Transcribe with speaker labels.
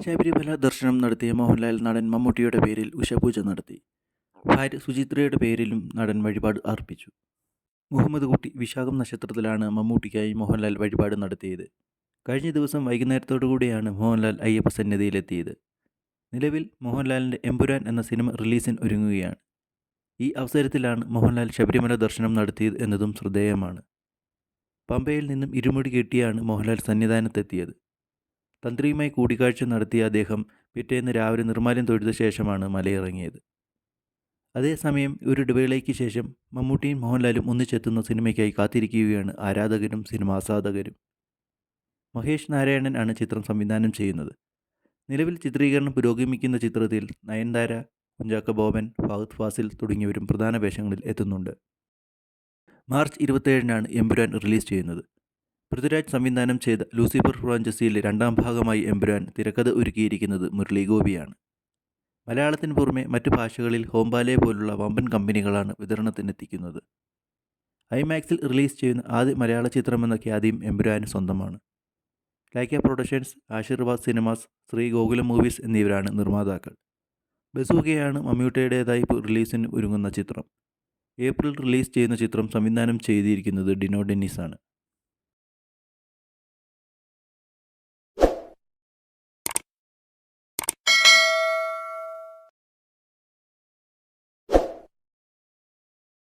Speaker 1: ശബരിമല ദർശനം നടത്തിയ മോഹൻലാൽ നടൻ മമ്മൂട്ടിയുടെ പേരിൽ ഉഷപൂജ നടത്തി. ഭാര്യ സുചിത്രയുടെ പേരിലും നടൻ വഴിപാട് അർപ്പിച്ചു. മുഹമ്മദ് കുട്ടി വിശാഖം നക്ഷത്രത്തിലാണ് മമ്മൂട്ടിക്കായി മോഹൻലാൽ വഴിപാട് നടത്തിയത്. കഴിഞ്ഞ ദിവസം വൈകുന്നേരത്തോടുകൂടിയാണ് മോഹൻലാൽ അയ്യപ്പ സന്നിധിയിലെത്തിയത്. നിലവിൽ മോഹൻലാലിന്റെ എമ്പുരാൻ എന്ന സിനിമ റിലീസിന് ഒരുങ്ങുകയാണ്. ഈ അവസരത്തിലാണ് മോഹൻലാൽ ശബരിമല ദർശനം നടത്തിയത് എന്നതും ശ്രദ്ധേയമാണ്. പമ്പയിൽ നിന്നും ഇരുമുടി കെട്ടിയാണ് മോഹൻലാൽ സന്നിധാനത്തെത്തിയത്. തന്ത്രിയുമായി കൂടിക്കാഴ്ച നടത്തിയ അദ്ദേഹം പിറ്റേന്ന് രാവിലെ നിർമ്മാല്യം തൊഴുത ശേഷമാണ് മലയിറങ്ങിയത്. അതേസമയം ഒരു ഇടവേളയ്ക്ക് ശേഷം മമ്മൂട്ടിയും മോഹൻലാലും ഒന്നിച്ചെത്തുന്ന സിനിമയ്ക്കായി കാത്തിരിക്കുകയാണ് ആരാധകരും സിനിമാസാധകരും മഹേഷ് നാരായണൻ ആണ് ചിത്രം സംവിധാനം ചെയ്യുന്നത്. നിലവിൽ ചിത്രീകരണം പുരോഗമിക്കുന്ന ചിത്രത്തിൽ നയൻതാര കുഞ്ചാക്ക ബോബൻ ഫഹദ് ഫാസിൽ തുടങ്ങിയവരും പ്രധാന വേഷങ്ങളിൽ എത്തുന്നുണ്ട്. മാർച്ച് ഇരുപത്തേഴിനാണ് എമ്പുരാൻ റിലീസ് ചെയ്യുന്നത്. പൃഥ്വിരാജ് സംവിധാനം ചെയ്ത ലൂസിഫർ ഫ്രാഞ്ചസിയിലെ രണ്ടാം ഭാഗമായി എമ്പുരാൻ തിരക്കഥ ഒരുക്കിയിരിക്കുന്നത് മുരളി ഗോപിയാണ്. മലയാളത്തിന് പുറമെ മറ്റു ഭാഷകളിൽ ഹോംബാലെ പോലുള്ള വമ്പൻ കമ്പനികളാണ് വിതരണത്തിനെത്തിക്കുന്നത്. ഐമാക്സിൽ റിലീസ് ചെയ്യുന്ന ആദ്യ മലയാള ചിത്രമെന്ന ഖ്യാതിയും എമ്പുരാന് സ്വന്തമാണ്. Lyca productions Aashirvad cinemas Sree Gokulam movies എന്നിവരാണ് നിർമ്മാതാക്കൾ. ബസൂകയാണ് മമ്മൂട്ടയുടേതായി റിലീസിന് ഒരുങ്ങുന്ന ചിത്രം. ഏപ്രിൽ റിലീസ് ചെയ്യുന്ന ചിത്രം സംവിധാനം ചെയ്തിരിക്കുന്നത് ഡിനോ ഡെന്നിസാണ്.